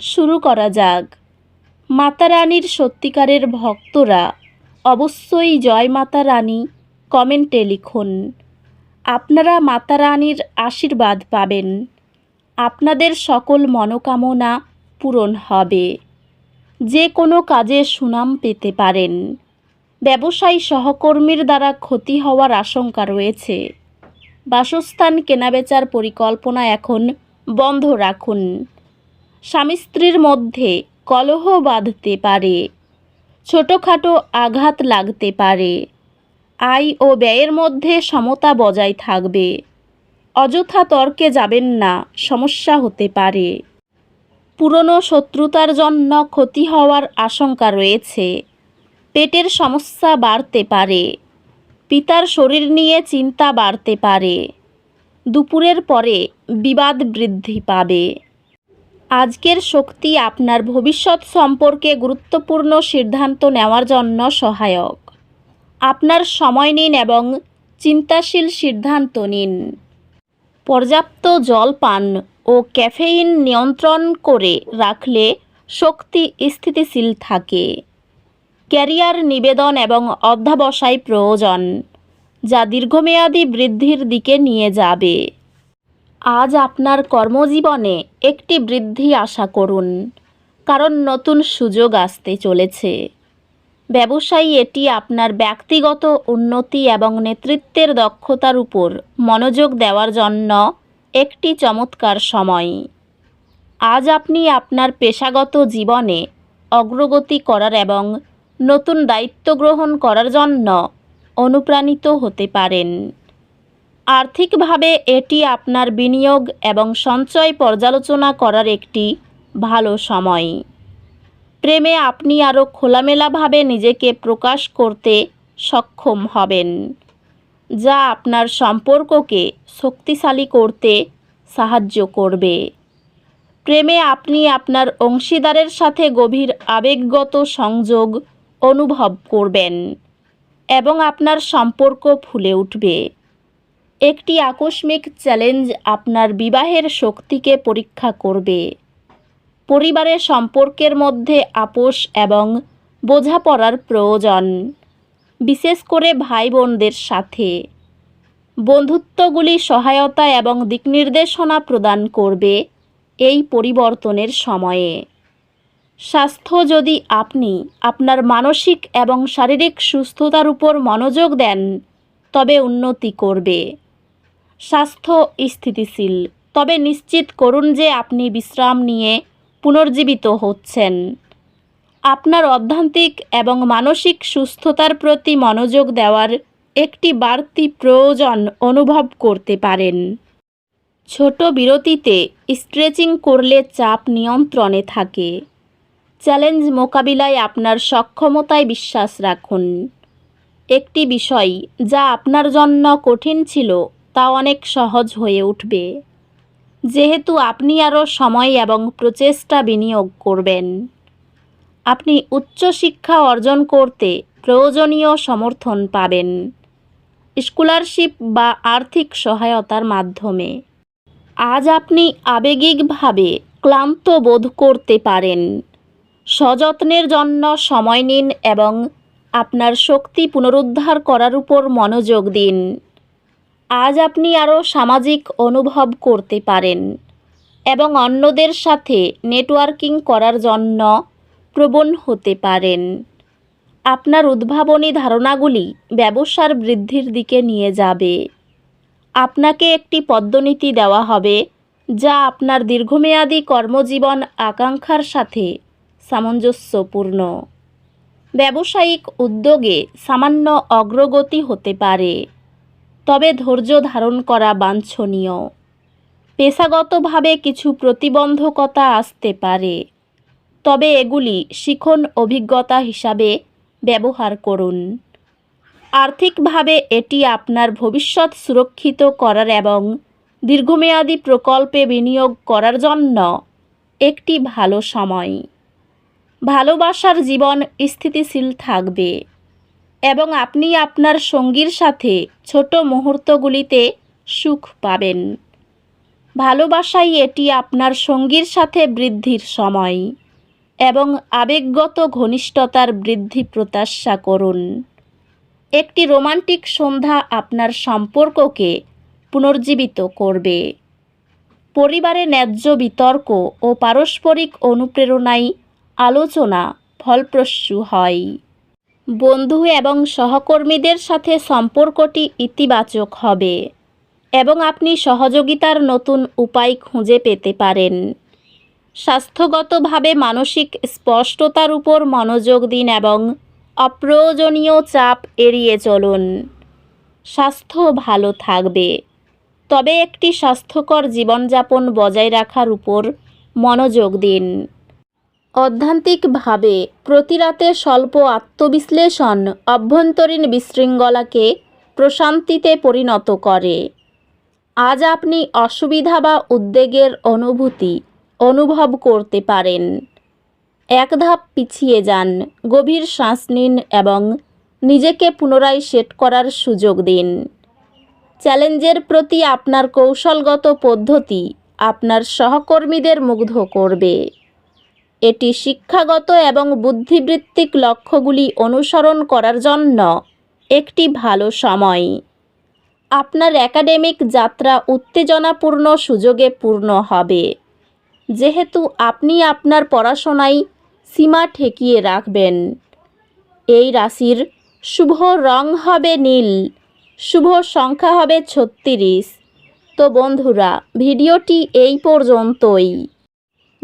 শুরু করা যাক। মাতা রানীর সত্যিকারের ভক্তরা, অবশ্যই জয় মাতা রানী কমেন্টে লিখুন। আপনারা মাতা রানীর আশীর্বাদ পাবেন। আপনাদের সকল মনোকামনা পূরণ হবে। যে কোনো কাজে সুনাম পেতে পারেন। ব্যবসায়ী সহকর্মীর দ্বারা ক্ষতি হওয়ার আশঙ্কা রয়েছে। বাসস্থান কেনাবেচার পরিকল্পনা এখন বন্ধ রাখুন। স্বামী স্ত্রীর মধ্যে কলহ বাঁধতে পারে, ছোটোখাটো আঘাত লাগতে পারে। আয় ও ব্যয়ের মধ্যে সমতা বজায় থাকবে। অযথা তর্কে যাবেন না, সমস্যা হতে পারে। পুরনো শত্রুতার জন্য ক্ষতি হওয়ার আশঙ্কা রয়েছে। পেটের সমস্যা বাড়তে পারে। পিতার শরীর নিয়ে চিন্তা বাড়তে পারে। দুপুরের পরে বিবাদ বৃদ্ধি পাবে। আজকের শক্তি আপনার ভবিষ্যৎ সম্পর্কে গুরুত্বপূর্ণ সিদ্ধান্ত নেওয়ার জন্য সহায়ক। আপনার সময় নিন এবং চিন্তাশীল সিদ্ধান্ত নিন। পর্যাপ্ত জল পান ও ক্যাফেইন নিয়ন্ত্রণ করে রাখলে শক্তি স্থিতিশীল থাকে। ক্যারিয়ার নিবেদন এবং অধ্যাবসায় প্রয়োজন, যা দীর্ঘমেয়াদী বৃদ্ধির দিকে নিয়ে যাবে। আজ আপনার কর্মজীবনে একটি বৃদ্ধি আশা করুন, কারণ নতুন সুযোগ আসতে চলেছে। ব্যবসায়ী এটি আপনার ব্যক্তিগত উন্নতি এবং নেতৃত্বের দক্ষতার উপর মনোযোগ দেওয়ার জন্য একটি চমৎকার সময়। আজ আপনি আপনার পেশাগত জীবনে অগ্রগতি করার এবং নতুন দায়িত্ব গ্রহণ করার জন্য অনুপ্রাণিত হতে পারেন। আর্থিকভাবে এটি আপনার বিনিয়োগ এবং সঞ্চয় পর্যালোচনা করার একটি ভালো সময়। প্রেমে আপনি আরও খোলামেলাভাবে নিজেকে প্রকাশ করতে সক্ষম হবেন, যা আপনার সম্পর্ককে শক্তিশালী করতে সাহায্য করবে। প্রেমে আপনি আপনার অংশীদারের সাথে গভীর আবেগগত সংযোগ অনুভব করবেন এবং আপনার সম্পর্ক ফুলে উঠবে। একটি আকস্মিক চ্যালেঞ্জ আপনার বিবাহের শক্তিকে পরীক্ষা করবে। পরিবারের সম্পর্কের মধ্যে আপোষ এবং বোঝাপড়ার প্রয়োজন, বিশেষ করে ভাই বোনদের সাথে। বন্ধুত্বগুলি সহায়তা এবং দিকনির্দেশনা প্রদান করবে এই পরিবর্তনের সময়ে। স্বাস্থ্য যদি আপনি আপনার মানসিক এবং শারীরিক সুস্থতার উপর মনোযোগ দেন, তবে উন্নতি করবে। স্বাস্থ্য স্থিতিশীল। তবে নিশ্চিত করুন যে আপনি বিশ্রাম নিয়ে পুনর্জীবিত হচ্ছেন। আপনার অধ্যান্তিক এবং মানসিক সুস্থতার প্রতি মনোযোগ দেওয়ার একটি বাড়তি প্রয়োজন অনুভব করতে পারেন। ছোট বিরতিতে স্ট্রেচিং করলে চাপ নিয়ন্ত্রণে থাকে। চ্যালেঞ্জ মোকাবিলায় আপনার সক্ষমতায় বিশ্বাস রাখুন। একটি বিষয় যা আপনার জন্য কঠিন ছিল তা অনেক সহজ হয়ে উঠবে। যেহেতু আপনি আরও সময় এবং প্রচেষ্টা বিনিয়োগ করবেন। আপনি উচ্চশিক্ষা অর্জন করতে প্রয়োজনীয় সমর্থন পাবেন। স্কলারশিপ বা আর্থিক সহায়তার মাধ্যমে। আজ আপনি আবেগিকভাবে ক্লান্ত বোধ করতে পারেন। সযত্নের জন্য সময় নিন এবং আপনার শক্তি পুনরুদ্ধার করার উপর মনোযোগ দিন। আজ আপনি আরও সামাজিক অনুভব করতে পারেন এবং অন্যদের সাথে নেটওয়ার্কিং করার জন্য প্রবণ হতে পারেন। আপনার উদ্ভাবনী ধারণাগুলি ব্যবসার বৃদ্ধির দিকে নিয়ে যাবে। আপনাকে একটি পদ্মনীতি দেওয়া হবে, যা আপনার দীর্ঘমেয়াদী কর্মজীবন আকাঙ্ক্ষার সাথে সামঞ্জস্যপূর্ণ। ব্যবসায়িক উদ্যোগে সামান্য অগ্রগতি হতে পারে। তবে ধৈর্য ধারণ করা বাঞ্ছনীয়। পেশাগতভাবে কিছু প্রতিবন্ধকতা আসতে পারে। তবে এগুলি শিখন অভিজ্ঞতা হিসাবে ব্যবহার করুন। আর্থিকভাবে এটি আপনার ভবিষ্যৎ সুরক্ষিত করার এবং দীর্ঘমেয়াদী প্রকল্পে বিনিয়োগ করার জন্য একটি ভালো সময়। ভালোবাসার জীবন স্থিতিশীল থাকবে। এবং আপনি আপনার সঙ্গীর সাথে ছোট মুহূর্তগুলিতে সুখ পাবেন। ভালোবাসাই এটি আপনার সঙ্গীর সাথে বৃদ্ধির সময় এবং আবেগগত ঘনিষ্ঠতার বৃদ্ধি প্রত্যাশা করুন। একটি রোমান্টিক সন্ধ্যা আপনার সম্পর্ককে পুনর্জীবিত করবে। পরিবারে ন্যায্য বিতর্ক ও পারস্পরিক অনুপ্রেরণায় আলোচনা ফলপ্রসূ হয়। বন্ধু এবং সহকর্মীদের সাথে সম্পর্কটি ইতিবাচক হবে এবং আপনি সহযোগিতার নতুন উপায় খুঁজে পেতে পারেন। স্বাস্থ্যগতভাবে মানসিক স্পষ্টতার উপর মনোযোগ দিন এবং অপ্রয়োজনীয় চাপ এড়িয়ে চলুন। স্বাস্থ্য ভালো থাকবে। তবে একটি স্বাস্থ্যকর জীবনযাপন বজায় রাখার উপর মনোযোগ দিন। অধ্যান্তিকভাবে প্রতি রাতে স্বল্প আত্মবিশ্লেষণ অভ্যন্তরীণ বিশৃঙ্খলাকে প্রশান্তিতে পরিণত করে। আজ আপনি অসুবিধা বা উদ্বেগের অনুভূতি অনুভব করতে পারেন। এক ধাপ পিছিয়ে যান, গভীর শ্বাস নিন এবং নিজেকে পুনরায় সেট করার সুযোগ দিন। চ্যালেঞ্জের প্রতি আপনার কৌশলগত পদ্ধতি আপনার সহকর্মীদের মুগ্ধ করবে। এটি শিক্ষাগত এবং বুদ্ধিবৃত্তিক লক্ষ্যগুলি অনুসরণ করার জন্য একটি ভালো সময়। আপনার একাডেমিক যাত্রা উত্তেজনাপূর্ণ সুযোগে পূর্ণ হবে। যেহেতু আপনি আপনার পড়াশোনায় সীমা ঠেকিয়ে রাখবেন। এই রাশির শুভ রং হবে নীল, শুভ সংখ্যা হবে ছত্রিশ। তো বন্ধুরা, ভিডিওটি এই পর্যন্তই।